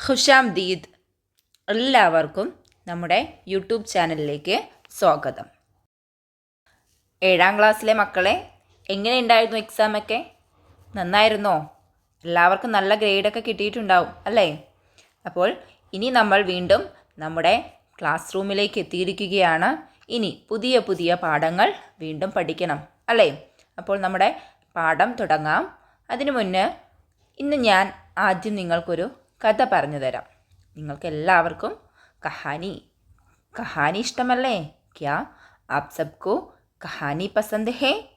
ഖുഷാം ദീദ്. എല്ലാവർക്കും നമ്മുടെ യൂട്യൂബ് ചാനലിലേക്ക് സ്വാഗതം. ഏഴാം ക്ലാസ്സിലെ മക്കളെ എങ്ങനെ എങ്ങനെയുണ്ടായിരുന്നു എക്സാമൊക്കെ നന്നായിരുന്നോ? എല്ലാവർക്കും നല്ല ഗ്രേഡൊക്കെ കിട്ടിയിട്ടുണ്ടാവും അല്ലേ? അപ്പോൾ ഇനി നമ്മൾ വീണ്ടും നമ്മുടെ ക്ലാസ് റൂമിലേക്ക് എത്തിയിരിക്കുകയാണ്. ഇനി പുതിയ പുതിയ പാഠങ്ങൾ വീണ്ടും പഠിക്കണം അല്ലേ? അപ്പോൾ നമ്മുടെ പാഠം തുടങ്ങാം. അതിനു മുന്നേ ഇന്ന് ഞാൻ ആദ്യം നിങ്ങൾക്കൊരു കഥ പറഞ്ഞു തരാം. നിങ്ങൾക്ക് എല്ലാവർക്കും കഹാനി കഹാനി ഇഷ്ടമല്ലേ? ക്യാ ആപ് സബ്കോ കഹാനി പസന്ത് ഹേ?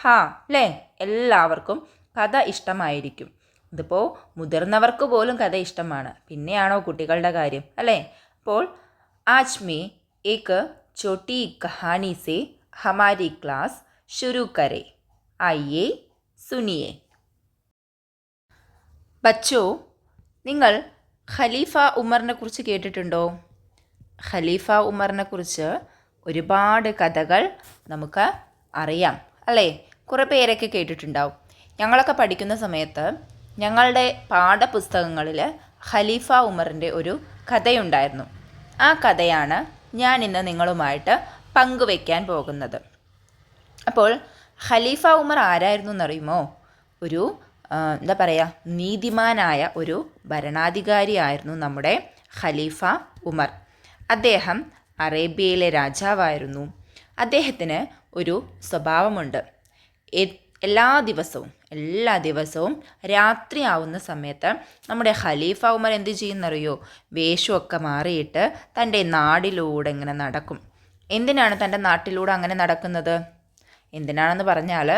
ഹാ അല്ലേ എല്ലാവർക്കും കഥ ഇഷ്ടമായിരിക്കും. ഇതിപ്പോൾ മുതിർന്നവർക്ക് പോലും കഥ ഇഷ്ടമാണ്. പിന്നെയാണോ കുട്ടികളുടെ കാര്യം അല്ലേ? അപ്പോൾ ആജ് മേ ഏക്ക് ചോട്ടി കഹാനി സെ ഹമാരി ക്ലാസ് ശുരു കരേ. ആയിയേ സുനിയേ. ബച്ചോ നിങ്ങൾ ഖലീഫ ഉമറിനെ കുറിച്ച് കേട്ടിട്ടുണ്ടോ? ഖലീഫ ഉമറിനെ കുറിച്ച് ഒരുപാട് കഥകൾ നമുക്ക് അറിയാം അല്ലേ? കുറേ പേരൊക്കെ കേട്ടിട്ടുണ്ടാവും. ഞങ്ങളൊക്കെ പഠിക്കുന്ന സമയത്ത് ഞങ്ങളുടെ പാഠപുസ്തകങ്ങളിൽ ഖലീഫ ഉമറിന്റെ ഒരു കഥയുണ്ടായിരുന്നു. ആ കഥയാണ് ഞാൻ ഇന്ന് നിങ്ങളുമായിട്ട് പങ്കുവയ്ക്കാൻ പോകുന്നത്. അപ്പോൾ ഖലീഫ ഉമർ ആരായിരുന്നു എന്നറിയുമോ? ഒരു എന്താ പറയുക നീതിമാനായ ഒരു ഭരണാധികാരിയായിരുന്നു നമ്മുടെ ഖലീഫ ഉമർ. അദ്ദേഹം അറേബ്യയിലെ രാജാവായിരുന്നു. അദ്ദേഹത്തിന് ഒരു സ്വഭാവമുണ്ട്. എല്ലാ ദിവസവും എല്ലാ ദിവസവും രാത്രിയാവുന്ന സമയത്ത് നമ്മുടെ ഖലീഫ ഉമർ എന്ത് ചെയ്യുന്നറിയോ? വേഷമൊക്കെ മാറിയിട്ട് തന്റെ നാടിലൂടെ ഇങ്ങനെ നടക്കും. എന്തിനാണ് തന്റെ നാട്ടിലൂടെ അങ്ങനെ നടക്കുന്നത്? എന്തിനാണെന്ന് പറഞ്ഞാൽ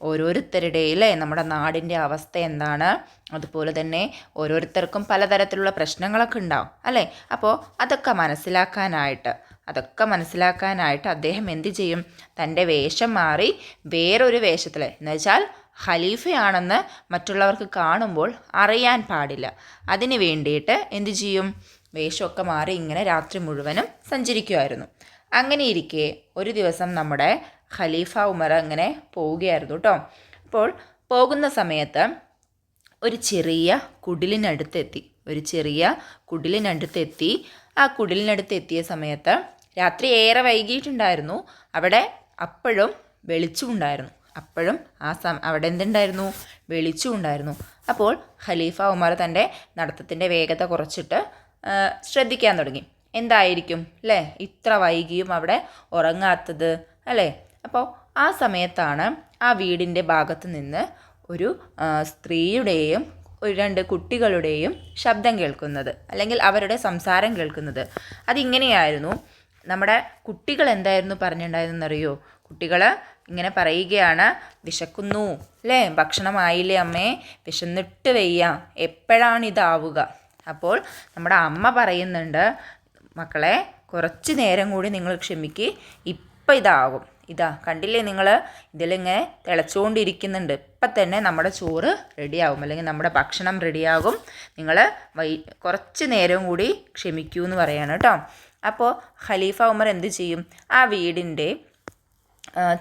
ഓരോരുത്തരുടെയും അല്ലേ നമ്മുടെ നാടിന്റെ അവസ്ഥ എന്താണ്? അതുപോലെ തന്നെ ഓരോരുത്തർക്കും പലതരത്തിലുള്ള പ്രശ്നങ്ങളൊക്കെ ഉണ്ടാവും അല്ലേ? അപ്പോൾ അതൊക്കെ മനസ്സിലാക്കാനായിട്ട് അതൊക്കെ മനസ്സിലാക്കാനായിട്ട് അദ്ദേഹം എന്ത് ചെയ്യും? തന്റെ വേഷം മാറി വേറൊരു വേഷത്തിൽ എന്ന് വെച്ചാൽ ഖലീഫയാണെന്ന് മറ്റുള്ളവർക്ക് കാണുമ്പോൾ അറിയാൻ പാടില്ല. അതിന് വേണ്ടിയിട്ട് എന്ത് ചെയ്യും? വേഷമൊക്കെ മാറി ഇങ്ങനെ രാത്രി മുഴുവനും സഞ്ചരിക്കുമായിരുന്നു അങ്ങനെ ഇരിക്കെ ഒരു ദിവസം നമ്മുടെ ഖലീഫ ഉമർ അങ്ങനെ പോവുകയായിരുന്നു കേട്ടോ അപ്പോൾ പോകുന്ന സമയത്ത് ഒരു ചെറിയ കുടിലിനടുത്തെത്തി. ഒരു ചെറിയ കുടിലിനടുത്തെത്തി. ആ കുടിലിനടുത്ത് എത്തിയ സമയത്ത് രാത്രി ഏറെ വൈകിയിട്ടുണ്ടായിരുന്നു അവിടെ അപ്പോഴും വെളിച്ചമുണ്ടായിരുന്നു അപ്പോഴും ആ സം അവിടെ എന്തുണ്ടായിരുന്നു? വെളിച്ചമുണ്ടായിരുന്നു അപ്പോൾ ഖലീഫ ഉമർ തന്റെ നടത്തത്തിന്റെ വേഗത കുറച്ചിട്ട് ശ്രദ്ധിക്കാൻ തുടങ്ങി. എന്തായിരിക്കും? അല്ലേ? ഇത്ര വൈകിയും അവിടെ ഉറങ്ങാത്തത് അല്ലേ? അപ്പോൾ ആ സമയത്താണ് ആ വീടിന്റെ ഭാഗത്ത് നിന്ന് ഒരു സ്ത്രീയുടെയും ഒരു രണ്ട് കുട്ടികളുടെയും ശബ്ദം കേൾക്കുന്നത് അല്ലെങ്കിൽ അവരുടെ സംസാരം കേൾക്കുന്നത്. അതിങ്ങനെയായിരുന്നു. നമ്മുടെ കുട്ടികൾ എന്തായിരുന്നു പറഞ്ഞിട്ടുണ്ടായിരുന്നറിയോ? കുട്ടികൾ ഇങ്ങനെ പറയുകയാണ് വിശക്കുന്നു അല്ലേ ഭക്ഷണമായില്ലേ അമ്മേ? വിശന്നിട്ട് വയ്യ. എപ്പോഴാണ് ഇതാവുക അപ്പോൾ നമ്മുടെ അമ്മ പറയുന്നുണ്ട് മക്കളെ കുറച്ച് നേരം കൂടി നിങ്ങൾ ക്ഷമിക്ക്. ഇപ്പം ഇതാകും ഇതാ കണ്ടില്ലേ നിങ്ങൾ ഇതിലിങ്ങനെ തിളച്ചുകൊണ്ടിരിക്കുന്നുണ്ട് ഇപ്പം തന്നെ നമ്മുടെ ചോറ് റെഡിയാകും അല്ലെങ്കിൽ നമ്മുടെ ഭക്ഷണം റെഡിയാകും. നിങ്ങൾ വൈ കുറച്ച് നേരം കൂടി ക്ഷമിക്കൂ എന്ന് പറയാണ് കേട്ടോ. അപ്പോൾ ഖലീഫ ഉമർ എന്ത് ചെയ്യും? ആ വീടിന്റെ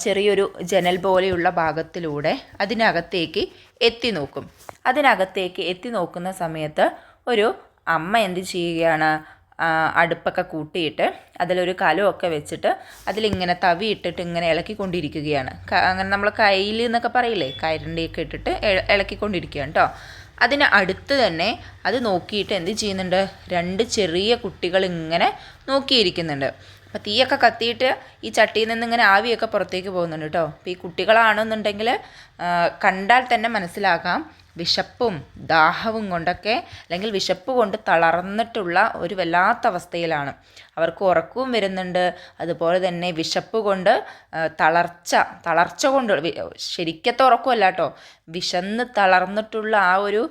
ചെറിയൊരു ജനൽ പോലെയുള്ള ഭാഗത്തിലൂടെ അതിനകത്തേക്ക് എത്തി നോക്കും. അതിനകത്തേക്ക് എത്തി നോക്കുന്ന സമയത്ത് ഒരു അമ്മ എന്ത് ചെയ്യുകയാണ്? അടുപ്പൊക്കെ കൂട്ടിയിട്ട് അതിലൊരു കലമൊക്കെ വെച്ചിട്ട് അതിലിങ്ങനെ തവി ഇട്ടിട്ട് ഇങ്ങനെ ഇളക്കിക്കൊണ്ടിരിക്കുകയാണ്. അങ്ങനെ നമ്മൾ കയ്യിൽ എന്നൊക്കെ പറയില്ലേ? കരണ്ടിയൊക്കെ ഇട്ടിട്ട് ഇള- ഇളക്കിക്കൊണ്ടിരിക്കുകയാണ് കേട്ടോ അതിന് അടുത്ത് തന്നെ അത് നോക്കിയിട്ട് എന്ത് ചെയ്യുന്നുണ്ട്? രണ്ട് ചെറിയ കുട്ടികൾ ഇങ്ങനെ നോക്കിയിരിക്കുന്നുണ്ട്. അപ്പോൾ തീയൊക്കെ കത്തിയിട്ട് ഈ ചട്ടിയിൽ നിന്ന് ഇങ്ങനെ ആവിയൊക്കെ പുറത്തേക്ക് പോകുന്നുണ്ട് കേട്ടോ അപ്പോൾ ഈ കുട്ടികളാണെന്നുണ്ടെങ്കിൽ കണ്ടാൽ തന്നെ മനസ്സിലാക്കാം. വിശപ്പും ദാഹവും കൊണ്ടൊക്കെ അല്ലെങ്കിൽ വിശപ്പ് കൊണ്ട് തളർന്നിട്ടുള്ള ഒരു വല്ലാത്ത അവസ്ഥയിലാണ്. അവർക്ക് ഉറക്കവും വരുന്നുണ്ട്. അതുപോലെ തന്നെ വിശപ്പ് കൊണ്ട് തളർച്ച തളർച്ച കൊണ്ട് ശരിക്കത്തെ ഉറക്കമല്ല കേട്ടോ. വിശന്ന് തളർന്നിട്ടുള്ള ആ ഒരു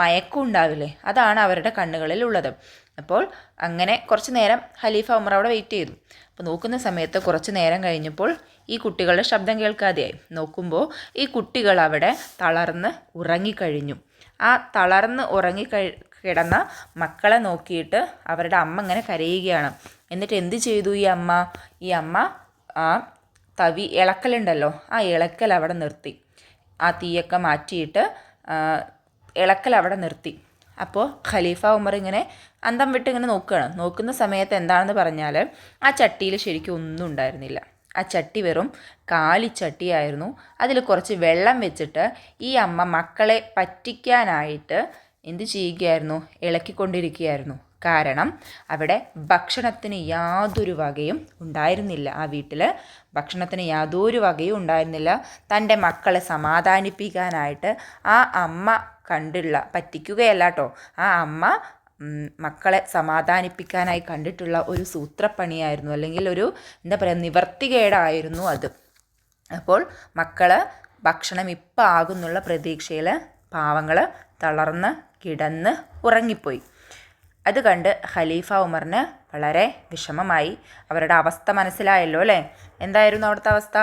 മയക്കം ഉണ്ടാവില്ലേ? അതാണ് അവരുടെ കണ്ണുകളിൽ ഉള്ളത് അപ്പോൾ അങ്ങനെ കുറച്ച് നേരം ഖലീഫ ഉമർ അവിടെ വെയിറ്റ് ചെയ്തു. അപ്പോൾ നോക്കുന്ന സമയത്ത് കുറച്ച് നേരം കഴിഞ്ഞപ്പോൾ ഈ കുട്ടികളുടെ ശബ്ദം കേൾക്കാതെയായി. നോക്കുമ്പോൾ ഈ കുട്ടികൾ അവിടെ തളർന്ന് ഉറങ്ങിക്കഴിഞ്ഞു. ആ തളർന്ന് ഉറങ്ങിക്കഴി കിടന്ന മക്കളെ നോക്കിയിട്ട് അവരുടെ അമ്മ ഇങ്ങനെ കരയുകയാണ്. എന്നിട്ട് എന്ത് ചെയ്തു ഈ അമ്മ? ഈ അമ്മ ആ തവി ഇളക്കലുണ്ടല്ലോ ആ ഇളക്കൽ അവിടെ നിർത്തി. ആ തീയൊക്കെ മാറ്റിയിട്ട് ഇളക്കൽ അവിടെ നിർത്തി. അപ്പോൾ ഖലീഫ ഉമർ ഇങ്ങനെ അന്തം വിട്ട് ഇങ്ങനെ നോക്കുകയാണ്. നോക്കുന്ന സമയത്ത് എന്താണെന്ന് പറഞ്ഞാൽ ആ ചട്ടിയിൽ ശരിക്കും ഒന്നും ഉണ്ടായിരുന്നില്ല. ആ ചട്ടി വെറും കാലിച്ചട്ടിയായിരുന്നു അതിൽ കുറച്ച് വെള്ളം വെച്ചിട്ട് ഈ അമ്മ മക്കളെ പറ്റിക്കാനായിട്ട് എന്ത് ചെയ്യുകയായിരുന്നു? ഇളക്കിക്കൊണ്ടിരിക്കുകയായിരുന്നു. കാരണം അവിടെ ഭക്ഷണത്തിന് യാതൊരു വകയും ഉണ്ടായിരുന്നില്ല. ആ വീട്ടിൽ ഭക്ഷണത്തിന് യാതൊരു വകയും ഉണ്ടായിരുന്നില്ല. തന്റെ മക്കളെ സമാധാനിപ്പിക്കാനായിട്ട് ആ അമ്മ കണ്ടുള്ള പറ്റിക്കുകയല്ല കേട്ടോ ആ അമ്മ മക്കളെ സമാധാനിപ്പിക്കാനായി കണ്ടിട്ടുള്ള ഒരു സൂത്രപ്പണിയായിരുന്നു. അല്ലെങ്കിൽ ഒരു എന്താ പറയുക നിവർത്തികേടായിരുന്നു അത്. അപ്പോൾ മക്കൾ ഭക്ഷണം ഇപ്പം ആകുന്നുള്ള പ്രതീക്ഷയിൽ പാവങ്ങൾ തളർന്ന് കിടന്ന് ഉറങ്ങിപ്പോയി. അത് കണ്ട് ഖലീഫ ഉമറിന് വളരെ വിഷമമായി. അവരുടെ അവസ്ഥ മനസ്സിലായല്ലോ അല്ലേ? എന്തായിരുന്നു അവിടുത്തെ അവസ്ഥ?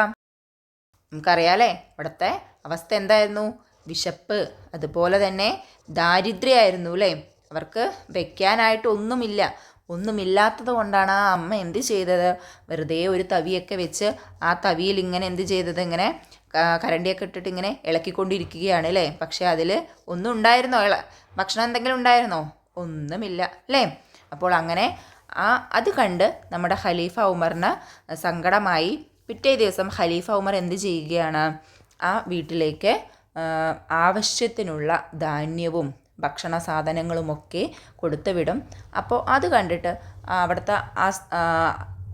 നമുക്കറിയാലേ അവിടുത്തെ അവസ്ഥ എന്തായിരുന്നു? വിശപ്പ് അതുപോലെ തന്നെ ദാരിദ്ര്യമായിരുന്നു അല്ലേ? അവർക്ക് വെക്കാനായിട്ട് ഒന്നുമില്ല. ഒന്നുമില്ലാത്തത് കൊണ്ടാണ് ആ അമ്മ എന്ത് ചെയ്തത്? വെറുതെ ഒരു തവിയൊക്കെ വെച്ച് ആ തവിയിൽ ഇങ്ങനെ എന്ത് ചെയ്തത്? ഇങ്ങനെ കരണ്ടിയൊക്കെ ഇട്ടിട്ട് ഇങ്ങനെ ഇളക്കിക്കൊണ്ടിരിക്കുകയാണ് അല്ലേ? പക്ഷേ അതിൽ ഒന്നും ഉണ്ടായിരുന്നോ? ഇള ഭക്ഷണം എന്തെങ്കിലും ഉണ്ടായിരുന്നോ? ഒന്നുമില്ല അല്ലേ? അപ്പോൾ അങ്ങനെ ആ അത് കണ്ട് നമ്മുടെ ഖലീഫ ഉമറിന് സങ്കടമായി. പിറ്റേ ദിവസം ഖലീഫ ഉമർ എന്ത് ചെയ്യുകയാണ്? ആ വീട്ടിലേക്ക് ആവശ്യത്തിനുള്ള ധാന്യവും ഭക്ഷണ സാധനങ്ങളുമൊക്കെ കൊടുത്തു വിടും അപ്പോൾ അത് കണ്ടിട്ട് അവിടുത്തെ ആ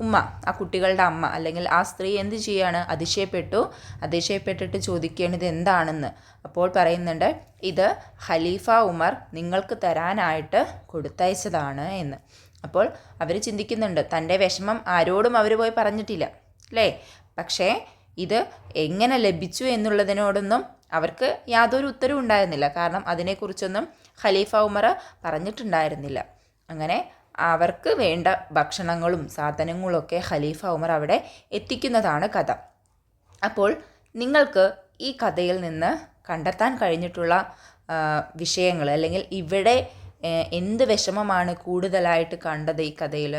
ഉമ്മ ആ കുട്ടികളുടെ അമ്മ അല്ലെങ്കിൽ ആ സ്ത്രീ എന്ത് ചെയ്യാണ്? അതിശയപ്പെട്ടു. അതിശയപ്പെട്ടിട്ട് ചോദിക്കുകയാണ് ഇത് എന്താണെന്ന് അപ്പോൾ പറയുന്നുണ്ട് ഇത് ഖലീഫ ഉമർ നിങ്ങൾക്ക് തരാനായിട്ട് കൊടുത്തയച്ചതാണ് എന്ന്. അപ്പോൾ അവർ ചിന്തിക്കുന്നുണ്ട് തന്റെ വിഷമം ആരോടും അവർ പോയി പറഞ്ഞിട്ടില്ല അല്ലേ? പക്ഷേ ഇത് എങ്ങനെ ലഭിച്ചു എന്നുള്ളതിനോടൊന്നും അവർക്ക് യാതൊരു ഉത്തരവും ഉണ്ടായിരുന്നില്ല. കാരണം അതിനെക്കുറിച്ചൊന്നും ഖലീഫ ഉമർ പറഞ്ഞിട്ടുണ്ടായിരുന്നില്ല. അങ്ങനെ അവർക്ക് വേണ്ട ഭക്ഷണങ്ങളും സാധനങ്ങളൊക്കെ ഖലീഫ ഉമർ അവിടെ എത്തിക്കുന്നതാണ് കഥ. അപ്പോൾ നിങ്ങൾക്ക് ഈ കഥയിൽ നിന്ന് കണ്ടെത്താൻ കഴിഞ്ഞിട്ടുള്ള വിഷയങ്ങൾ അല്ലെങ്കിൽ ഇവിടെ എന്ത് വിഷമമാണ് കൂടുതലായിട്ട് കണ്ടത് ഈ കഥയിൽ?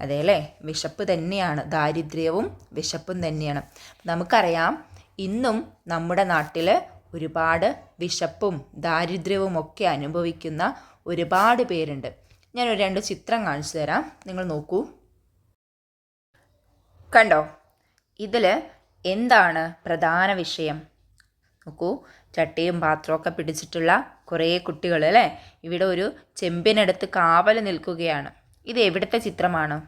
അതെ അല്ലേ വിശപ്പ് തന്നെയാണ് ദാരിദ്ര്യവും വിശപ്പും തന്നെയാണ്. നമുക്കറിയാം ഇന്നും നമ്മുടെ നാട്ടിൽ ഒരുപാട് വിശപ്പും ദാരിദ്ര്യവും ഒക്കെ അനുഭവിക്കുന്ന ഒരുപാട് പേരുണ്ട്. ഞാൻ ഒരു രണ്ട് ചിത്രം കാണിച്ചു തരാം. നിങ്ങൾ നോക്കൂ. കണ്ടോ? ഇതിൽ എന്താണ് പ്രധാന വിഷയം? നോക്കൂ. ചട്ടിയും പാത്രമൊക്കെ പിടിച്ചിട്ടുള്ള കുറേ കുട്ടികൾ അല്ലേ? ഇവിടെ ഒരു ചെമ്പിനടുത്ത് കാവൽ നിൽക്കുകയാണ്. ഇത് എവിടുത്തെ ചിത്രമാണ്?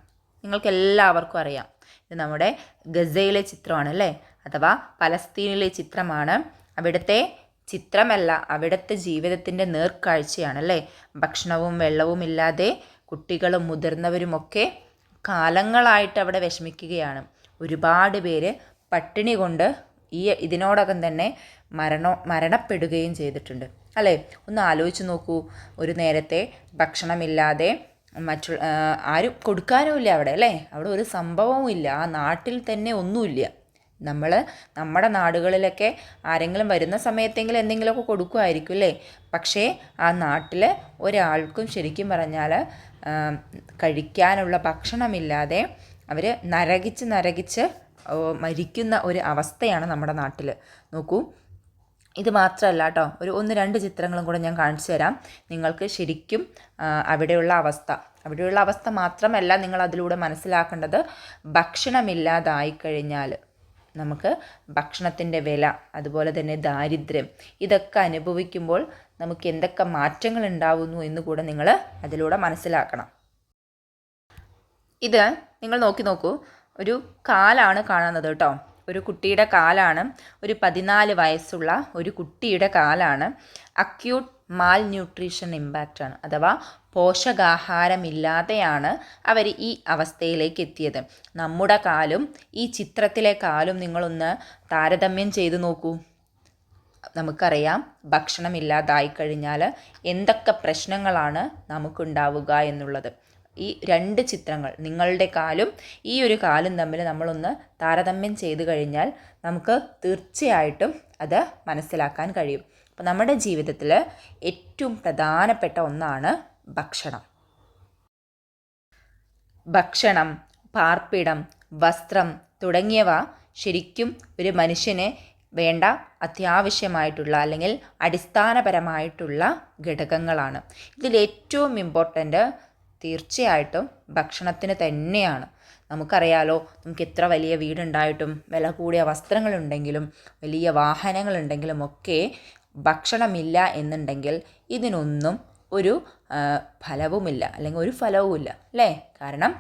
നിങ്ങൾക്ക് എല്ലാവർക്കും അറിയാം. ഇത് നമ്മുടെ ഗസയിലെ ചിത്രമാണ് അല്ലേ? അഥവാ പലസ്തീനിലെ ചിത്രമാണ്. അവിടുത്തെ ചിത്രമല്ല അവിടുത്തെ ജീവിതത്തിന്റെ നേർക്കാഴ്ചയാണ് അല്ലേ? ഭക്ഷണവും വെള്ളവും ഇല്ലാതെ കുട്ടികളും മുതിർന്നവരുമൊക്കെ കാലങ്ങളായിട്ട് അവിടെ വിഷമിക്കുകയാണ്. ഒരുപാട് പേര് പട്ടിണി കൊണ്ട് ഈ ഇതിനോടകം തന്നെ മരണ മരണപ്പെടുകയും ചെയ്തിട്ടുണ്ട്. അല്ലേ? ഒന്ന് ആലോചിച്ച് നോക്കൂ. ഒരു നേരത്തെ ഭക്ഷണമില്ലാതെ മറ്റു ആരും കൊടുക്കാനുമില്ല അവിടെ അല്ലേ? അവിടെ ഒരു സംഭവവും ഇല്ല. ആ നാട്ടിൽ തന്നെ ഒന്നുമില്ല. നമ്മൾ നമ്മുടെ നാടുകളിലൊക്കെ ആരെങ്കിലും വരുന്ന സമയത്തെങ്കിലും എന്തെങ്കിലുമൊക്കെ കൊടുക്കുമായിരിക്കും അല്ലേ? പക്ഷേ ആ നാട്ടിൽ ഒരാൾക്കും ശരിക്കും പറഞ്ഞാൽ കഴിക്കാനുള്ള ഭക്ഷണമില്ലാതെ അവർ നരകിച്ച് നരകിച്ച് മരിക്കുന്ന ഒരു അവസ്ഥയാണ് നമ്മുടെ നാട്ടിൽ നോക്കൂ ഇത് മാത്രമല്ല കേട്ടോ ഒരു ഒന്ന് രണ്ട് ചിത്രങ്ങളും കൂടെ ഞാൻ കാണിച്ചു തരാം. നിങ്ങൾക്ക് ശരിക്കും അവിടെയുള്ള അവസ്ഥ. അവിടെയുള്ള അവസ്ഥ മാത്രമല്ല നിങ്ങൾ അതിലൂടെ മനസ്സിലാക്കേണ്ടത്. ഭക്ഷണമില്ലാതായി കഴിഞ്ഞാൽ നമുക്ക് ഭക്ഷണത്തിന്റെ വില അതുപോലെ തന്നെ ദാരിദ്ര്യം ഇതൊക്കെ അനുഭവിക്കുമ്പോൾ നമുക്ക് എന്തൊക്കെ മാറ്റങ്ങൾ ഉണ്ടാവുന്നു എന്ന് കൂടെ നിങ്ങൾ അതിലൂടെ മനസ്സിലാക്കണം. ഇത് നിങ്ങൾ നോക്കി നോക്കൂ. ഒരു കാലാണ് കാണുന്നത് കേട്ടോ ഒരു കുട്ടിയുടെ കാലാണ് ഒരു പതിനാല് വയസ്സുള്ള ഒരു കുട്ടിയുടെ കാലാണ് അക്യൂട്ട് മാൽ ന്യൂട്രീഷൻ ഇമ്പാക്റ്റ് ആണ് അഥവാ പോഷകാഹാരമില്ലാതെയാണ് അവർ ഈ അവസ്ഥയിലേക്ക് എത്തിയത്. നമ്മുടെ കാലും ഈ ചിത്രത്തിലെ കാലും നിങ്ങളൊന്ന് താരതമ്യം ചെയ്തു നോക്കൂ. നമുക്കറിയാം ഭക്ഷണമില്ലാതായി കഴിഞ്ഞാൽ എന്തൊക്കെ പ്രശ്നങ്ങളാണ് നമുക്കുണ്ടാവുക എന്നുള്ളത്. ഈ രണ്ട് ചിത്രങ്ങൾ നിങ്ങളുടെ കാലും ഈ ഒരു കാലും തമ്മിൽ നമ്മളൊന്ന് താരതമ്യം ചെയ്തു കഴിഞ്ഞാൽ നമുക്ക് തീർച്ചയായിട്ടും അത് മനസ്സിലാക്കാൻ കഴിയും. അപ്പോൾ നമ്മുടെ ജീവിതത്തിൽ ഏറ്റവും പ്രധാനപ്പെട്ട ഒന്നാണ് ഭക്ഷണം. ഭക്ഷണം പാർപ്പിടം വസ്ത്രം തുടങ്ങിയവ ശരിക്കും ഒരു മനുഷ്യന് വേണ്ട അത്യാവശ്യമായിട്ടുള്ള അല്ലെങ്കിൽ അടിസ്ഥാനപരമായിട്ടുള്ള ഘടകങ്ങളാണ്. ഇതിൽ ഏറ്റവും ഇമ്പോർട്ടന്റ് തീർച്ചയായിട്ടും ഭക്ഷണത്തിന് തന്നെയാണ്. നമുക്കറിയാലോ നമുക്ക് എത്ര വലിയ വീടുണ്ടായിട്ടും വില കൂടിയ വസ്ത്രങ്ങളുണ്ടെങ്കിലും വലിയ വാഹനങ്ങളുണ്ടെങ്കിലും ഒക്കെ ഭക്ഷണമില്ല എന്നുണ്ടെങ്കിൽ ഇതിനൊന്നും ഒരു ഫലവുമില്ല അല്ലെങ്കിൽ ഒരു ഫലവുമില്ല അല്ലേ? കാരണം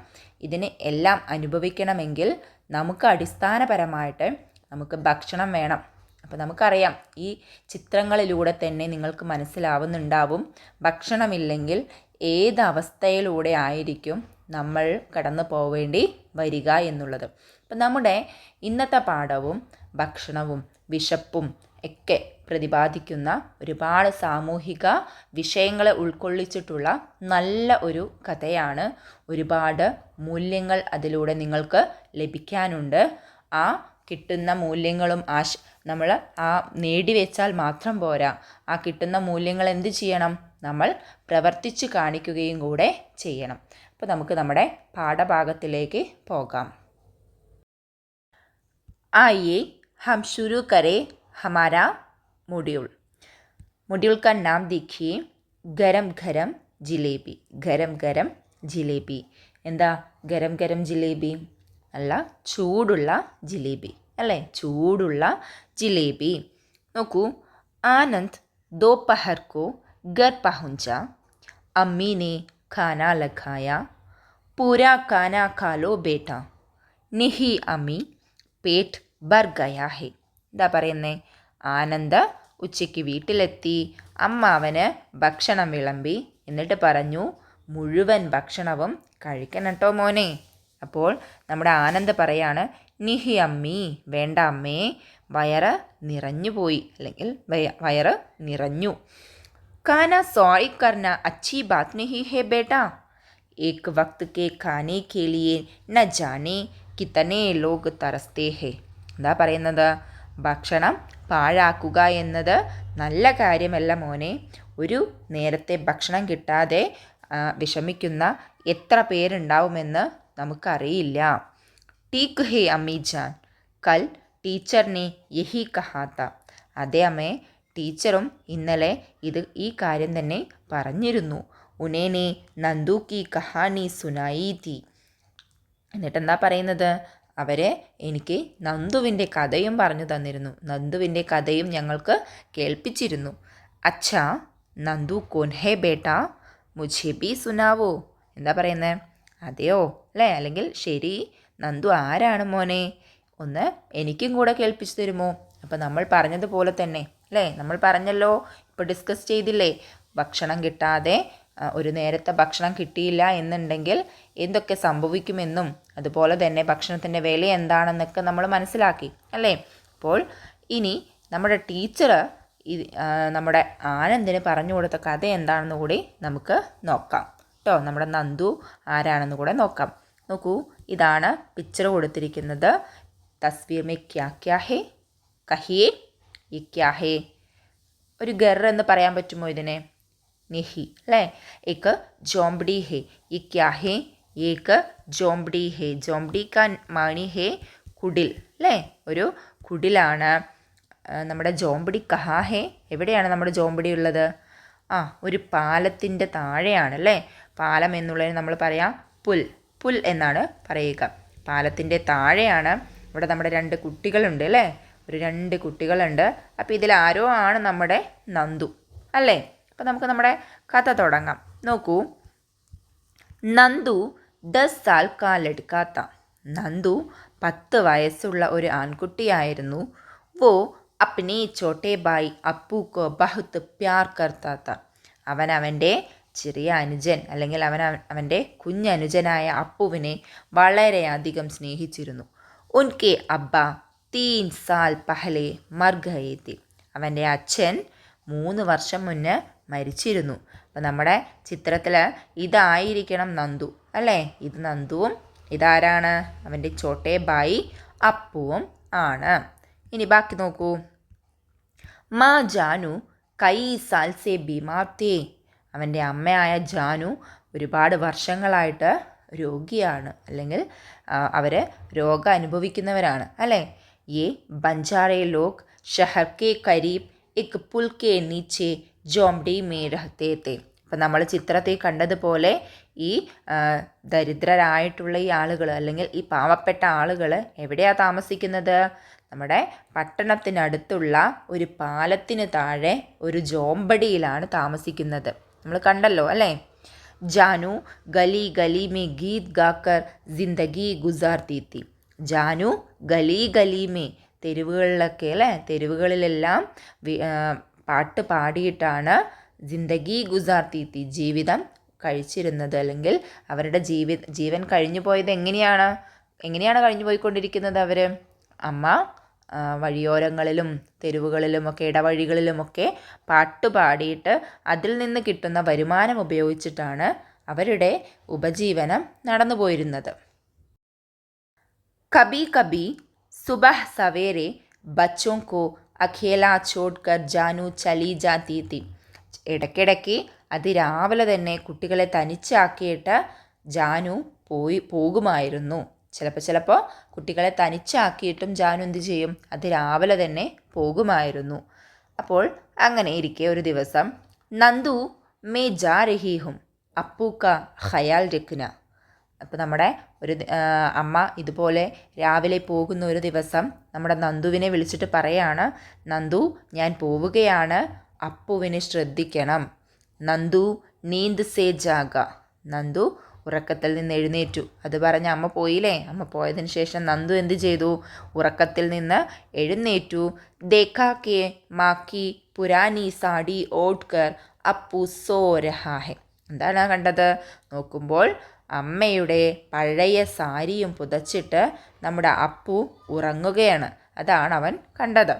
ഇതിന് എല്ലാം അനുഭവിക്കണമെങ്കിൽ നമുക്ക് അടിസ്ഥാനപരമായിട്ട് നമുക്ക് ഭക്ഷണം വേണം. അപ്പോൾ നമുക്കറിയാം ഈ ചിത്രങ്ങളിലൂടെ തന്നെ നിങ്ങൾക്ക് മനസ്സിലാവുന്നുണ്ടാവും ഭക്ഷണമില്ലെങ്കിൽ ഏത് അവസ്ഥയിലൂടെ ആയിരിക്കും നമ്മൾ കടന്നു പോവേണ്ടി വരിക എന്നുള്ളത്. അപ്പം നമ്മുടെ ഇന്നത്തെ പാഠവും ഭക്ഷണവും വിശപ്പും ഒക്കെ പ്രതിപാദിക്കുന്ന ഒരുപാട് സാമൂഹിക വിഷയങ്ങളെ ഉൾക്കൊള്ളിച്ചിട്ടുള്ള നല്ല ഒരു കഥയാണ് ഒരുപാട് മൂല്യങ്ങൾ അതിലൂടെ നിങ്ങൾക്ക് ലഭിക്കാനുണ്ട്. ആ കിട്ടുന്ന മൂല്യങ്ങളും ആശ നമ്മൾ ആ നേടിവെച്ചാൽ മാത്രം പോരാ. ആ കിട്ടുന്ന മൂല്യങ്ങൾ എന്ത് ചെയ്യണം? നമ്മൾ പ്രവർത്തിച്ചു കാണിക്കുകയും കൂടെ ചെയ്യണം അപ്പോൾ നമുക്ക് നമ്മുടെ പാഠഭാഗത്തിലേക്ക് പോകാം आइए हम शुरू करें हमारा मॉड्यूल मॉड्यूल का नाम देखिए गरम गरम ജിലേബി ഗരം ഗരം ജിലേബി എന്താ ഗരം ഗരം ജിലേബി അല്ല ചൂടുള്ള ജിലേബി അല്ലേ ചൂടുള്ള ജിലേബി നോക്കൂ ആനന്ദ് दोपहर ઘર પહોંચા અમ્મીને ખાના લખાયા પૂરા ખાના ખા લો બેટા നിഹി അമി പേട്ട് ഭർ ഗയാ ഹെ എന്താ പറയുന്നത് ആനന്ദ ഉച്ചയ്ക്ക് വീട്ടിലെത്തി അമ്മ അവന് ഭക്ഷണം വിളമ്പി എന്നിട്ട് പറഞ്ഞു മുഴുവൻ ഭക്ഷണവും കഴിക്കണം കേട്ടോ മോനെ. അപ്പോൾ നമ്മുടെ ആനന്ദ് പറയാണ് നിഹി അമ്മി വേണ്ട അമ്മേ വയറ് നിറഞ്ഞു പോയി അല്ലെങ്കിൽ വയറ് നിറഞ്ഞു. കാന सॉरी करना अच्छी बात नहीं है बेटा एक वक्त के खाने के लिए न जाने കിത്തനെ ലോക് തരസ്തേ ഹേ എന്താ പറയുന്നത് ഭക്ഷണം പാഴാക്കുക എന്നത് നല്ല കാര്യമല്ല മോനെ ഒരു നേരത്തെ ഭക്ഷണം കിട്ടാതെ വിഷമിക്കുന്ന എത്ര പേരുണ്ടാവുമെന്ന് നമുക്കറിയില്ല ടീക്ക് ഹേ അമ്മി ജാൻ കൽ ടീച്ചറിനെ യഹി കഹാത്ത അതേ അമ്മേ ടീച്ചറും ഇന്നലെ ഇത് ഈ കാര്യം തന്നെ പറഞ്ഞിരുന്നു. ഉനേനെ നന്ദു കി കഹാനി സുനായി തീ എന്നിട്ടെന്താ പറയുന്നത്? അവരെ എനിക്ക് നന്ദുവിന്റെ കഥയും പറഞ്ഞു തന്നിരുന്നു. നന്ദുവിന്റെ കഥയും ഞങ്ങൾക്ക് കേൾപ്പിച്ചിരുന്നു. അച്ഛാ നന്ദു കോൻ ഹേ ബേട്ട മുജിബി സുനാവോ? എന്താ പറയുന്നത് അതെയോ? അല്ലേ? അല്ലെങ്കിൽ ശരി നന്ദു ആരാണ് മോനെ? ഒന്ന് എനിക്കും കൂടെ കേൾപ്പിച്ചു തരുമോ? അപ്പം നമ്മൾ പറഞ്ഞതുപോലെ തന്നെ. അല്ലേ നമ്മൾ പറഞ്ഞല്ലോ ഇപ്പോൾ ഡിസ്കസ് ചെയ്തില്ലേ ഭക്ഷണം കിട്ടാതെ ഒരു നേരത്തെ ഭക്ഷണം കിട്ടിയില്ല എന്നുണ്ടെങ്കിൽ എന്തൊക്കെ സംഭവിക്കുമെന്നും അതുപോലെ തന്നെ ഭക്ഷണത്തിന്റെ വില എന്താണെന്നൊക്കെ നമ്മൾ മനസ്സിലാക്കി അല്ലേ? അപ്പോൾ ഇനി നമ്മുടെ ടീച്ചർ നമ്മുടെ ആനന്ദിന് പറഞ്ഞു കൊടുത്ത കഥ എന്താണെന്ന് കൂടി നമുക്ക് നോക്കാം. കേട്ടോ നമ്മുടെ നന്ദു ആരാണെന്ന് കൂടെ നോക്കാം. നോക്കൂ ഇതാണ് പിക്ചർ കൊടുത്തിരിക്കുന്നത്. തസ്വീർ മേ ക്യാ ക്യാ ഹേ? കഹിയേ? ഇക്യാഹേ ഒരു ഗർ എന്ന് പറയാൻ പറ്റുമോ ഇതിനെ? നിഹി അല്ലേ? ഏക്ക് ജോംബ്ഡി ഹേ. ഇക്യാഹേ ഏക്ക് ജോംബ്ഡി ഹേ. ജോംബ്ഡി കാൻ മണി ഹേ കുടിൽ അല്ലേ? ഒരു കുടിലാണ്. നമ്മുടെ ജോംബിടി കഹാഹേ എവിടെയാണ് നമ്മുടെ ജോംബിടി ഉള്ളത്? ആ ഒരു പാലത്തിന്റെ താഴെയാണ് അല്ലേ? പാലം എന്നുള്ളതിന് നമ്മൾ പറയാം പുൽ. പുൽ എന്നാണ് പറയുക. പാലത്തിന്റെ താഴെയാണ്. ഇവിടെ നമ്മുടെ രണ്ട് കുട്ടികളുണ്ട് അല്ലേ? ഒരു രണ്ട് കുട്ടികളുണ്ട്. അപ്പോൾ ആരോ ആണ് നമ്മുടെ നന്ദു. അല്ലേ? അപ്പോൾ നമുക്ക് നമ്മുടെ കഥ തുടങ്ങാം. നോക്കൂ. നന്ദു ദസ് സാൽ കാലെടുക്കാത്ത. നന്ദു പത്ത് വയസ്സുള്ള ഒരു ആൺകുട്ടിയായിരുന്നു. വോ അപ്നെ ചോട്ടെ ബായി അപ്പൂക്കോ ബഹുത്ത് പ്യാർ കർത്താത്ത. അവൻ അവന്റെ ചെറിയ അനുജൻ അല്ലെങ്കിൽ അവൻ അവന്റെ കുഞ്ഞനുജനായ അപ്പുവിനെ വളരെയധികം സ്നേഹിച്ചിരുന്നു. ഉൻകെ അബ്ബ തീൻ സാൽ പഹലെ മർഗയെത്തി അവന്റെ അച്ഛൻ മൂന്ന് വർഷം മുന്നേ മരിച്ചിരുന്നു. അപ്പം നമ്മുടെ ചിത്രത്തിൽ ഇതായിരിക്കണം നന്ദു അല്ലേ? ഇത് നന്ദുവും ഇതാരാണ്? അവന്റെ ചോട്ടേ ബായി അപ്പുവും ആണ്. ഇനി ബാക്കി നോക്കൂ. മാ ജാനു കൈ സാൽസെ ബിമാർത്തേ അവന്റെ അമ്മയായ ജാനു ഒരുപാട് വർഷങ്ങളായിട്ട് രോഗിയാണ്. അല്ലെങ്കിൽ അവർ രോഗം അനുഭവിക്കുന്നവരാണ് അല്ലേ? ये बंजारे लोग शहर के करीब एक पुल के नीचे जोमड़ी में रहते थे അപ്പം നമ്മൾ ചിത്രത്തിൽ കണ്ടതുപോലെ ഈ ആ, ദരിദ്രരായിട്ടുള്ള ഈ ആളുകൾ അല്ലെങ്കിൽ ഈ പാവപ്പെട്ട ആളുകൾ എവിടെയാണ് താമസിക്കുന്നത് നമ്മുടെ പട്ടണത്തിനടുത്തുള്ള ഒരു പാലത്തിന് താഴെ ഒരു ജോമ്പടിയിലാണ് താമസിക്കുന്നത് നമ്മൾ കണ്ടല്ലോ അല്ലേ ജാനു ഗലി ഗലി മേ ഗീത് ഗാക്കർ ജിന്ദഗി ഗുസാർത്തി തി ജാനു ഗലി ഗലി മേ. തെരുവുകളിലൊക്കെ അല്ലേ? തെരുവുകളിലെല്ലാം പാട്ട് പാടിയിട്ടാണ് ജിന്ദഗി ഗുസാർത്തി തി ജീവിതം കഴിച്ചിരുന്നത് അല്ലെങ്കിൽ അവരുടെ ജീവി ജീവൻ കഴിഞ്ഞു പോയത് എങ്ങനെയാണ്? എങ്ങനെയാണ് കഴിഞ്ഞു പോയിക്കൊണ്ടിരിക്കുന്നത് അവർ അമ്മ വഴിയോരങ്ങളിലും തെരുവുകളിലുമൊക്കെ ഇടവഴികളിലുമൊക്കെ പാട്ട് പാടിയിട്ട് അതിൽ നിന്ന് കിട്ടുന്ന വരുമാനം ഉപയോഗിച്ചിട്ടാണ് അവരുടെ ഉപജീവനം നടന്നു പോയിരുന്നത് कभी कभी सुबह सवेरे बच्चों को अकेला छोड़कर जानू चली जाती थी ഇടയ്ക്കിടയ്ക്ക് അതിരാവിലെ തന്നെ കുട്ടികളെ തനിച്ചാക്കിയിട്ട് ജാനു പോയി പോകുമായിരുന്നു ചിലപ്പോൾ ചിലപ്പോൾ കുട്ടികളെ തനിച്ചാക്കിയിട്ടും ജാനു എന്ത് ചെയ്യും അതിരാവിലെ തന്നെ പോകുമായിരുന്നു അപ്പോൾ അങ്ങനെ ഇരിക്കെ ഒരു ദിവസം നന്ദു മേ ജാ രഹി ഹും അപ്പൂക്ക ഖയാൽ രഖ്ന അപ്പോൾ നമ്മുടെ ഒരു അമ്മ ഇതുപോലെ രാവിലെ പോകുന്ന ഒരു ദിവസം നമ്മുടെ നന്ദുവിനെ വിളിച്ചിട്ട് പറയാണ് നന്ദു ഞാൻ പോവുകയാണ്. അപ്പുവിനെ ശ്രദ്ധിക്കണം. നന്ദു നീന്ത് സേ ജാഗ. നന്ദു ഉറക്കത്തിൽ നിന്ന് എഴുന്നേറ്റു. അത് പറഞ്ഞ് അമ്മ പോയില്ലേ? അമ്മ പോയതിന് ശേഷം നന്ദു എന്ത് ചെയ്തു? ഉറക്കത്തിൽ നിന്ന് എഴുന്നേറ്റു. ദേഖാ കെ മാക്കി പുരാനി സാടി ഓട്ട്കർ അപ്പു സോ രഹാഹെ എന്താണ് കണ്ടത്? നോക്കുമ്പോൾ അമ്മയുടെ പഴയ സാരിയും പുതച്ചിട്ട് നമ്മുടെ അപ്പു ഉറങ്ങുകയാണ്. അതാണ് അവൻ കണ്ടത്.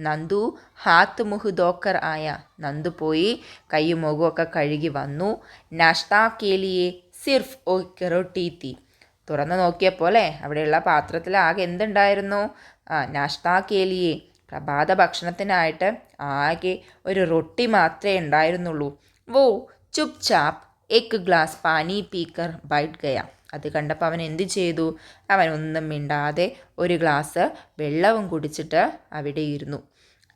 നന്ദു ഹാത്ത് മുഹ് ദോക്കർ ആയ നന്ദു പോയി. കൈയും മുഖമൊക്കെ കഴുകി വന്നു. നാഷ്താ കേലിയെ സിർഫ് ഓ കെറോട്ടി തീ തുറന്നു നോക്കിയപ്പോലെ അവിടെയുള്ള പാത്രത്തിൽ ആകെ എന്തുണ്ടായിരുന്നു? ആ നാഷ്താ കേലിയെ പ്രഭാത ഭക്ഷണത്തിനായിട്ട് ആകെ ഒരു റൊട്ടി മാത്രമേ ഉണ്ടായിരുന്നുള്ളൂ. വോ ചുപ് ചാപ്പ് എക്ക് ഗ്ലാസ് പാനി പീക്കർ ബൈറ്റ് ഗയ. അത് കണ്ടപ്പോൾ അവൻ എന്ത് ചെയ്തു? അവൻ ഒന്നും മിണ്ടാതെ ഒരു ഗ്ലാസ് വെള്ളവും കുടിച്ചിട്ട് അവിടെ ഇരുന്നു.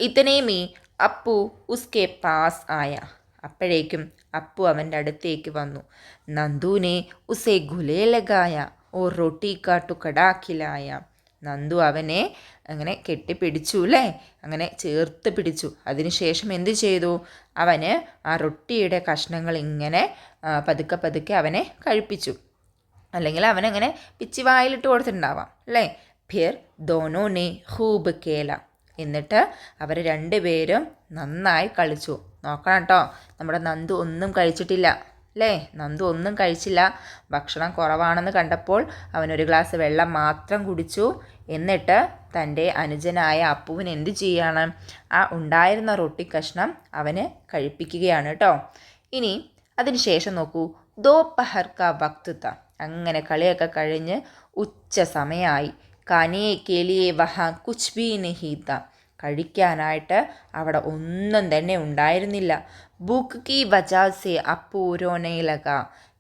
ഇത്തനേമേ അപ്പു ഉസ്കെ പാസ് ആയ. അപ്പോഴേക്കും അപ്പു അവന്റെ അടുത്തേക്ക് വന്നു. നന്ദുവിനെ ഉസെ ഗുലേലകായ ഓ റൊട്ടി കാട്ടു കടാക്കിലായ നന്ദു അവനെ അങ്ങനെ കെട്ടിപ്പിടിച്ചു അല്ലേ അങ്ങനെ ചേർത്ത് പിടിച്ചു. അതിനുശേഷം എന്ത് ചെയ്തു? അവന് ആ റൊട്ടിയുടെ കഷ്ണങ്ങൾ ഇങ്ങനെ പതുക്കെ പതുക്കെ അവനെ കഴിപ്പിച്ചു. അല്ലെങ്കിൽ അവനങ്ങനെ പിച്ചി വായിലിട്ട് കൊടുത്തിട്ടുണ്ടാവാം അല്ലേ ഫിർ ദോനോ നെ ഹൂബ് കേല. എന്നിട്ട് അവർ രണ്ടുപേരും നന്നായി കളിച്ചു. നോക്കണം കേട്ടോ നമ്മുടെ നന്ദു ഒന്നും കഴിച്ചിട്ടില്ല അല്ലേ നന്ദു ഒന്നും കഴിച്ചില്ല. ഭക്ഷണം കുറവാണെന്ന് കണ്ടപ്പോൾ അവനൊരു ഗ്ലാസ് വെള്ളം മാത്രം കുടിച്ചു. എന്നിട്ട് തന്റെ അനുജനായ അപ്പുവിന് എന്ത് ചെയ്യാണ്? ആ ഉണ്ടായിരുന്ന റൊട്ടി കഷ്ണം അവന് കഴിപ്പിക്കുകയാണ് കേട്ടോ. ഇനി അതിനുശേഷം നോക്കൂ. ദോ പഹർക്ക വക്തുത്ത അങ്ങനെ കളിയൊക്കെ കഴിഞ്ഞ് ഉച്ച സമയമായി. കനിയെ കേലിയെ വഹ കുച്ച് ബി നഹീത്ത കഴിക്കാനായിട്ട് അവിടെ ഒന്നും തന്നെ ഉണ്ടായിരുന്നില്ല. ബുക്ക് കി വജാസെ അപ്പു രോനയിലക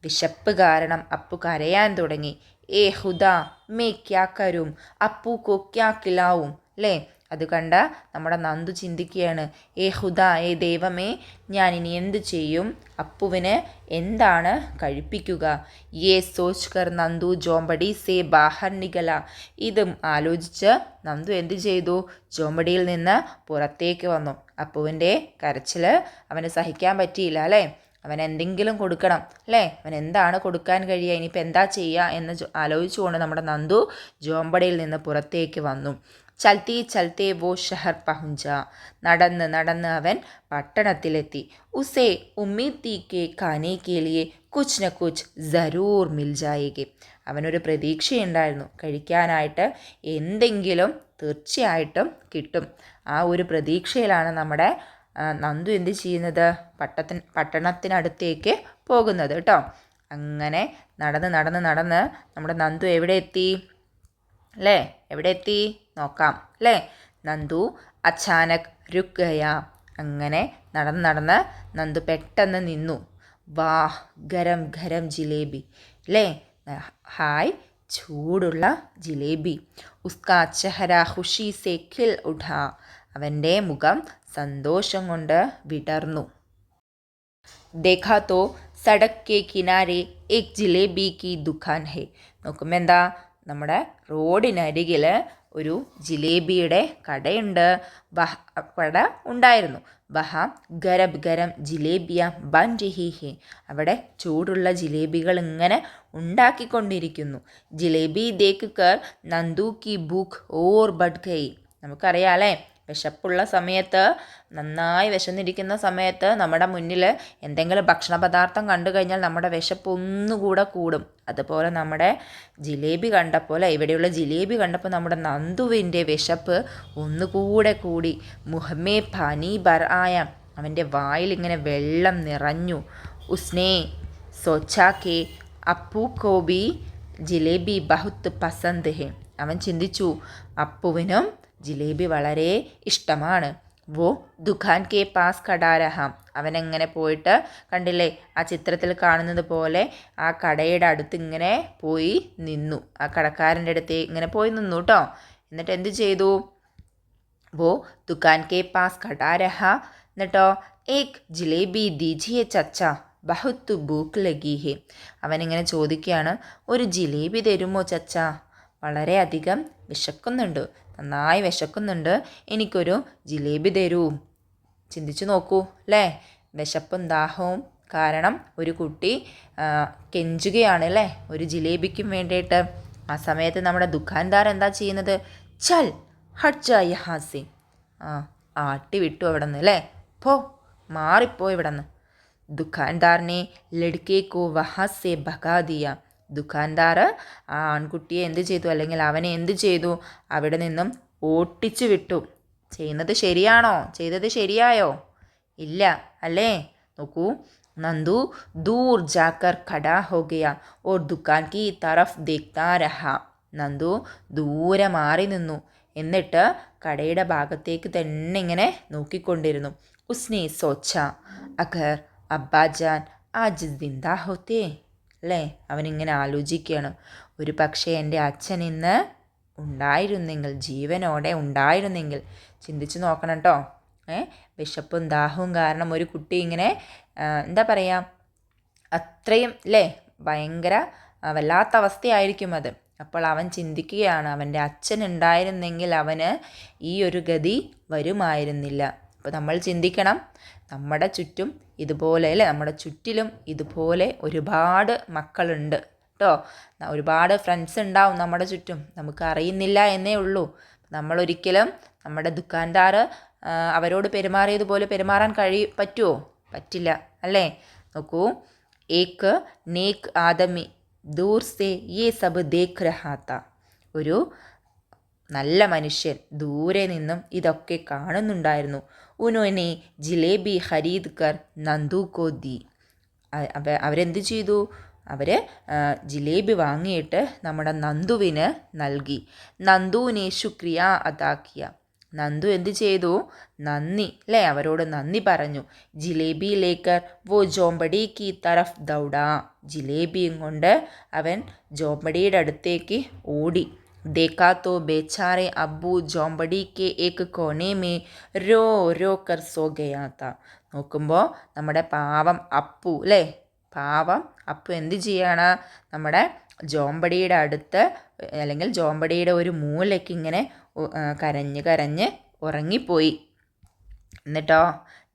വിശപ്പ് കാരണം അപ്പു കരയാൻ തുടങ്ങി. ഏ ഹുദ മേ ക്യാ കരും അപ്പു കോ ക്യാ കിലാവും അല്ലേ അത് കണ്ട നമ്മുടെ നന്ദു ചിന്തിക്കുകയാണ് ഏ ഹുദ ഏ ദൈവമേ ഞാൻ ഇനി എന്ത് ചെയ്യും? അപ്പുവിന് എന്താണ് കഴിപ്പിക്കുക? ഏ സോച്ച്കർ നന്ദു ജോമ്പടി സേ ബാഹർ നികല ഇതും ആലോചിച്ച് നന്ദു എന്ത് ചെയ്തു? ജോമ്പടിയിൽ നിന്ന് പുറത്തേക്ക് വന്നു. അപ്പുവിന്റെ കരച്ചിൽ അവന് സഹിക്കാൻ പറ്റിയില്ല അല്ലേ അവൻ എന്തെങ്കിലും കൊടുക്കണം അല്ലേ? അവൻ എന്താണ് കൊടുക്കാൻ കഴിയുക? ഇനിയിപ്പോൾ എന്താ ചെയ്യുക എന്ന് ആലോചിച്ചുകൊണ്ട് നമ്മുടെ നന്ദു ജോമ്പടയിൽ നിന്ന് പുറത്തേക്ക് വന്നു. ചൽത്തി ചൽത്തേ വോ ഷഹർ പഹുഞ്ച. നടന്ന് നടന്ന് അവൻ പട്ടണത്തിലെത്തി. ഉസേ ഉമ്മീദ് തീ കെ ഖാനെ കേലിയെ കുച്ച് ന കുച്ച് ജരൂർ മിൽ ജായേഗെ. അവനൊരു പ്രതീക്ഷയുണ്ടായിരുന്നു. കഴിക്കാനായിട്ട് എന്തെങ്കിലും തീർച്ചയായിട്ടും കിട്ടും. ആ ഒരു പ്രതീക്ഷയിലാണ് നമ്മുടെ നന്ദു എന്ത് ചെയ്യുന്നത്? പട്ടത്തിന് പട്ടണത്തിനടുത്തേക്ക് പോകുന്നത് കേട്ടോ. അങ്ങനെ നടന്ന് നടന്ന് നടന്ന് നമ്മുടെ നന്ദു എവിടെ എത്തി? അല്ലേ? എവിടെ എത്തി? നോക്കാം. അല്ലേ? നന്ദു അച്ചാനക് രുക്കയ അങ്ങനെ നടന്ന് നടന്ന് നന്ദു പെട്ടെന്ന് നിന്നു. വാ ഗരം ഗരം ജിലേബി. അല്ലേ? ഹായ് ചൂടുള്ള ജിലേബി. ഉസ്കാ ചെഹര ഹുഷി സെ ഖിൽ ഉഠാ അവന്റെ മുഖം സന്തോഷം കൊണ്ട് വിടർന്നു देखा तो സടക് കെ കിനാരെ എക് ജിലേബി കി ദുഖാൻ ഹെ നോക്കുമ്പോൾ എന്താ നമ്മുടെ റോഡിനരികിൽ ഒരു ജിലേബിയുടെ കടയുണ്ട് ബഹ കട ഉണ്ടായിരുന്നു ബഹ ഗരബ് ഗരം ജിലേബിയ ബൻ രഹി ഹെ അവിടെ ചൂടുള്ള ജിലേബികൾ ഇങ്ങനെ ഉണ്ടാക്കിക്കൊണ്ടിരിക്കുന്നു ജിലേബി ദേക്ക് കർ നന്ദു കി ഭൂഖ് ഓർ ബഡ് ഗയി നമുക്കറിയാം അല്ലേ വിശപ്പുള്ള സമയത്ത് നന്നായി വിശന്നിരിക്കുന്ന സമയത്ത് നമ്മുടെ മുന്നിൽ എന്തെങ്കിലും ഭക്ഷണ പദാർത്ഥം കണ്ടു കഴിഞ്ഞാൽ നമ്മുടെ വിശപ്പ് ഒന്നുകൂടെ കൂടും. അതുപോലെ നമ്മുടെ ജിലേബി കണ്ടപ്പോൾ ഇവിടെയുള്ള ജിലേബി കണ്ടപ്പോൾ നമ്മുടെ നന്ദുവിന്റെ വിശപ്പ് ഒന്നുകൂടെ കൂടി. മുഹമ്മേ പനി ബർ ആയ അവന്റെ വായിൽ ഇങ്ങനെ വെള്ളം നിറഞ്ഞു. ഉസ്നേ സോച്ചാക്കെ അപ്പു കോബി ജിലേബി ബഹുത്ത് പസന്ത് ഹെ. അവൻ ചിന്തിച്ചു അപ്പുവിനും ജിലേബി വളരെ ഇഷ്ടമാണ്. വോ ദുഖാൻ കെ പാസ് കടാരഹാം. അവനെങ്ങനെ പോയിട്ട് കണ്ടില്ലേ? ആ ചിത്രത്തിൽ കാണുന്നത് പോലെ ആ കടയുടെ അടുത്ത് ഇങ്ങനെ പോയി നിന്നു. ആ കടക്കാരന്റെ അടുത്ത് ഇങ്ങനെ പോയി നിന്നു കേട്ടോ എന്നിട്ട് എന്ത് ചെയ്തു? വോ ദുഖാൻ കെ പാസ് കടാരഹ. എന്നിട്ടോ ഏക് ജിലേബി ദീജിയെ ചച്ച. ബഹുത്ത് ഭൂക്ക് ലഗീഹെ. അവനിങ്ങനെ ചോദിക്കുകയാണ് ഒരു ജിലേബി തരുമോ ചച്ച? വളരെയധികം വിശക്കുന്നുണ്ട്. നന്നായി വിശക്കുന്നുണ്ട്. എനിക്കൊരു ജിലേബി തരൂ. ചിന്തിച്ചു നോക്കൂ അല്ലേ വിശപ്പും ദാഹവും കാരണം ഒരു കുട്ടി കെഞ്ചുകയാണ് അല്ലേ ഒരു ജിലേബിക്കും വേണ്ടിയിട്ട്. ആ സമയത്ത് നമ്മുടെ ദുഃഖാൻദാർ എന്താ ചെയ്യുന്നത്? ചൽ ഹഡ്ജായ ഹാസി. ആ ആട്ടി വിട്ടു അവിടെ നിന്ന് അല്ലേ പോ മാറിപ്പോ ഇവിടെ നിന്ന് ദുഃഖാൻദാറിനെ ലഡ്കേക്കോ വഹാസെ ഭഗാദിയ ദുഃഖാൻദാർ ആ ആൺകുട്ടിയെ എന്ത് ചെയ്തു? അല്ലെങ്കിൽ അവനെ എന്ത് ചെയ്തു? അവിടെ നിന്നും ഓട്ടിച്ചു വിട്ടു. ചെയ്യുന്നത് ശരിയാണോ? ചെയ്തത് ശരിയായോ? ഇല്ല അല്ലേ? നോക്കൂ. നന്ദു ദൂർ ജാക്കർ ഖടാ ഹോ ഗയ ഓർ ദുക്കാൻ കി തറഫ് ദേഖ്താ നന്ദു ദൂരെ മാറി നിന്നു. എന്നിട്ട് കടയുടെ ഭാഗത്തേക്ക് തന്നെ ഇങ്ങനെ നോക്കിക്കൊണ്ടിരുന്നു. ഉസ്നെ സോച്ച അഖർ അബ്ബാജാൻ ആ ജിന്ദാ ഹോത്തേ. അല്ലേ? അവനിങ്ങനെ ആലോചിക്കുകയാണ്. ഒരു പക്ഷേ എന്റെ അച്ഛൻ ഇന്ന് ഉണ്ടായിരുന്നെങ്കിൽ ജീവനോടെ ഉണ്ടായിരുന്നെങ്കിൽ ചിന്തിച്ച് നോക്കണം കേട്ടോ ഏ? വിശപ്പും ദാഹവും കാരണം ഒരു കുട്ടി ഇങ്ങനെ എന്താ പറയുക അത്രയും അല്ലേ ഭയങ്കര വല്ലാത്ത അവസ്ഥയായിരിക്കും അത്. അപ്പോൾ അവൻ ചിന്തിക്കുകയാണ് അവന്റെ അച്ഛൻ ഉണ്ടായിരുന്നെങ്കിൽ അവന് ഈ ഒരു ഗതി വരുമായിരുന്നില്ല. അപ്പോൾ നമ്മൾ ചിന്തിക്കണം നമ്മുടെ ചുറ്റും ഇതുപോലെ അല്ലേ? നമ്മുടെ ചുറ്റിലും ഇതുപോലെ ഒരുപാട് മക്കളുണ്ട് കേട്ടോ. ഒരുപാട് ഫ്രണ്ട്സ് ഉണ്ടാവും നമ്മുടെ ചുറ്റും. നമുക്ക് അറിയുന്നില്ല എന്നേ ഉള്ളൂ. നമ്മളൊരിക്കലും നമ്മുടെ ദുക്കാൻദാർ അവരോട് പെരുമാറിയതുപോലെ പെരുമാറാൻ കഴി പറ്റുമോ പറ്റില്ല അല്ലേ? നോക്കൂ. ഏക്ക് നേക്ക് ആദമി ദൂർ സേ യേ സബ് ദേഖ് രഹാത്ത. ഒരു നല്ല മനുഷ്യൻ ദൂരെ നിന്നും ഇതൊക്കെ കാണുന്നുണ്ടായിരുന്നു. ഉനോനെ ജിലേബി ഖരീദ് കർ നന്ദു കോ ദി അവരെന്ത് ചെയ്തു? അവർ ജിലേബി വാങ്ങിയിട്ട് നമ്മുടെ നന്ദുവിന് നൽകി. നന്ദുവിനെ ശുക്രിയ അതാക്കിയ. നന്ദു എന്ത് ചെയ്തു? നന്ദി അല്ലേ അവരോട് നന്ദി പറഞ്ഞു. ജിലേബിയിലേക്ക് വോ ജോമ്പടി കി തറഫ് ദൗഡ. ജിലേബിയും കൊണ്ട് അവൻ ജോമ്പടിയുടെ അടുത്തേക്ക് ഓടി. देखा तो बेचारे अब्बू झोंपड़ी के एक कोने में रो रो कर सो गया था നോക്കുമ്പോൾ നമ്മുടെ പാവം അപ്പു അല്ലേ പാവം അപ്പു എന്ത് ചെയ്യാണ് നമ്മുടെ ജോമ്പടിയുടെ അടുത്ത് അല്ലെങ്കിൽ ജോമ്പടിയുടെ ഒരു മൂലയ്ക്ക് ഇങ്ങനെ കരഞ്ഞ് കരഞ്ഞ് ഉറങ്ങിപ്പോയി എന്നിട്ടോ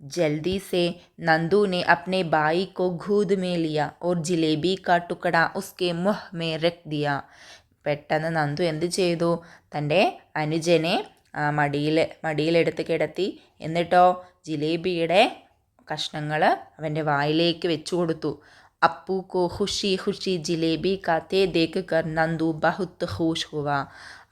जल्दी से नंदू ने अपने भाई को गोद में लिया और जलेबी का टुकड़ा उसके मुंह में रख दिया പെട്ടെന്ന് നന്ദു എന്ത് ചെയ്തു? തന്റെ അനുജനെ മടിയിൽ മടിയിലെടുത്ത് കിടത്തി. എന്നിട്ടോ ജിലേബിയുടെ കഷ്ണങ്ങൾ അവന്റെ വായിലേക്ക് വെച്ചു കൊടുത്തു. അപ്പു കോ ഖുഷി ഖുഷി ജിലേബി കാത്തേ ദേക്ക് കർ നന്ദു ബഹുത്ത് ഹൂഷ് ഹുവ.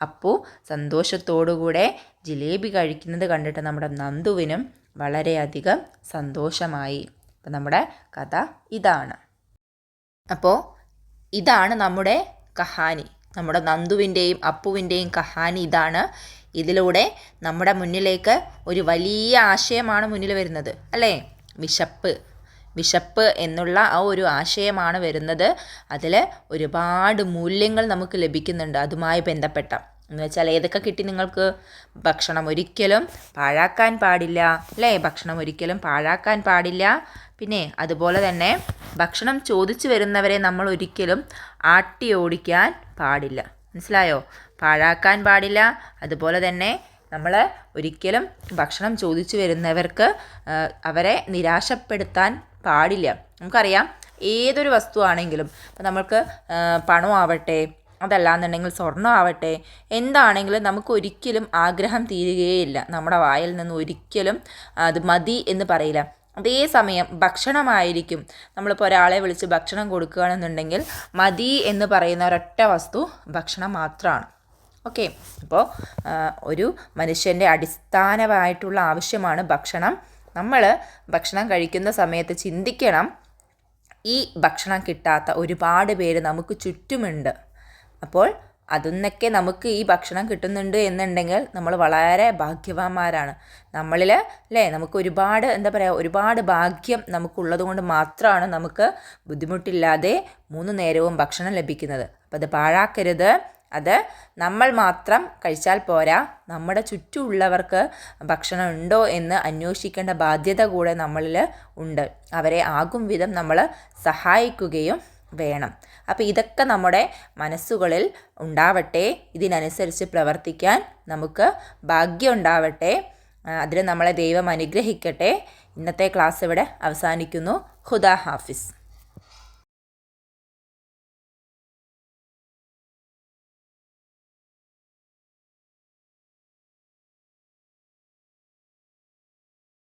അപ്പു സന്തോഷത്തോടുകൂടെ ജിലേബി കഴിക്കുന്നത് കണ്ടിട്ട് നമ്മുടെ നന്ദുവിനും വളരെയധികം സന്തോഷമായി. അപ്പം നമ്മുടെ കഥ ഇതാണ്. അപ്പോൾ ഇതാണ് നമ്മുടെ കഹാനി. നമ്മുടെ നന്ദുവിന്റെയും അപ്പുവിന്റെയും കഹാനി ഇതാണ്. ഇതിലൂടെ നമ്മുടെ മുന്നിലേക്ക് ഒരു വലിയ ആശയമാണ് മുന്നിൽ വരുന്നത് അല്ലേ? വിശപ്പ്. വിശപ്പ് എന്നുള്ള ആ ഒരു ആശയമാണ് വരുന്നത്. അതിൽ ഒരുപാട് മൂല്യങ്ങൾ നമുക്ക് ലഭിക്കുന്നുണ്ട് അതുമായി ബന്ധപ്പെട്ട. എന്ന് വെച്ചാൽ ഏതൊക്കെ കിട്ടി നിങ്ങൾക്ക്? ഭക്ഷണം ഒരിക്കലും പാഴാക്കാൻ പാടില്ല അല്ലേ? ഭക്ഷണം ഒരിക്കലും പാഴാക്കാൻ പാടില്ല. പിന്നെ അതുപോലെ തന്നെ ഭക്ഷണം ചോദിച്ചു വരുന്നവരെ നമ്മൾ ഒരിക്കലും ആട്ടി ഓടിക്കാൻ പാടില്ല. മനസ്സിലായോ? പാഴാക്കാൻ പാടില്ല. അതുപോലെ തന്നെ നമ്മൾ ഒരിക്കലും ഭക്ഷണം ചോദിച്ചു വരുന്നവർക്ക് അവരെ നിരാശപ്പെടുത്താൻ പാടില്ല. നമുക്കറിയാം. ഏതൊരു വസ്തുവാണെങ്കിലും ഇപ്പം നമ്മൾക്ക് പണമാവട്ടെ അതല്ലാന്നുണ്ടെങ്കിൽ സ്വർണമാവട്ടെ എന്താണെങ്കിലും നമുക്ക് ഒരിക്കലും ആഗ്രഹം തീരുകയില്ല നമ്മുടെ വായിൽ നിന്ന് ഒരിക്കലും അത് മതി എന്ന് പറയില്ല. അതേസമയം ഭക്ഷണമായിരിക്കും. നമ്മളിപ്പോൾ ഒരാളെ വിളിച്ച് ഭക്ഷണം കൊടുക്കുകയാണെന്നുണ്ടെങ്കിൽ മതി എന്ന് പറയുന്ന ഒരൊറ്റ വസ്തു ഭക്ഷണം മാത്രമാണ്. ഓക്കെ. അപ്പോൾ ഒരു മനുഷ്യന്റെ അടിസ്ഥാനമായിട്ടുള്ള ആവശ്യമാണ് ഭക്ഷണം. നമ്മൾ ഭക്ഷണം കഴിക്കുന്ന സമയത്ത് ചിന്തിക്കണം. ഈ ഭക്ഷണം കിട്ടാത്ത ഒരുപാട് പേര് നമുക്ക് ചുറ്റുമുണ്ട്. അപ്പോൾ അതിന്നൊക്കെ നമുക്ക് ഈ ഭക്ഷണം കിട്ടുന്നുണ്ട് എന്നുണ്ടെങ്കിൽ നമ്മൾ വളരെ ഭാഗ്യവാന്മാരാണ്. നമ്മളിൽ അല്ലേ? നമുക്ക് ഒരുപാട് എന്താ പറയുക ഒരുപാട് ഭാഗ്യം നമുക്കുള്ളത് കൊണ്ട് മാത്രമാണ് നമുക്ക് ബുദ്ധിമുട്ടില്ലാതെ മൂന്ന് നേരവും ഭക്ഷണം ലഭിക്കുന്നത്. അപ്പോൾ അത് പാഴാക്കരുത്. അത് നമ്മൾ മാത്രം കഴിച്ചാൽ പോരാ. നമ്മുടെ ചുറ്റുമുള്ളവർക്ക് ഭക്ഷണം ഉണ്ടോ എന്ന് അന്വേഷിക്കേണ്ട ബാധ്യത കൂടെ നമ്മളിൽ ഉണ്ട്. അവരെ ആകും വിധം നമ്മൾ സഹായിക്കുകയും വേണം. അപ്പോൾ ഇതൊക്കെ നമ്മുടെ മനസ്സുകളിൽ ഉണ്ടാവട്ടെ. ഇതിനനുസരിച്ച് പ്രവർത്തിക്കാൻ നമുക്ക് ഭാഗ്യം ഉണ്ടാവട്ടെ. അതിന് നമ്മളെ ദൈവം അനുഗ്രഹിക്കട്ടെ. ഇന്നത്തെ ക്ലാസ് ഇവിടെ അവസാനിക്കുന്നു. ഹുദാ ഹാഫിസ്.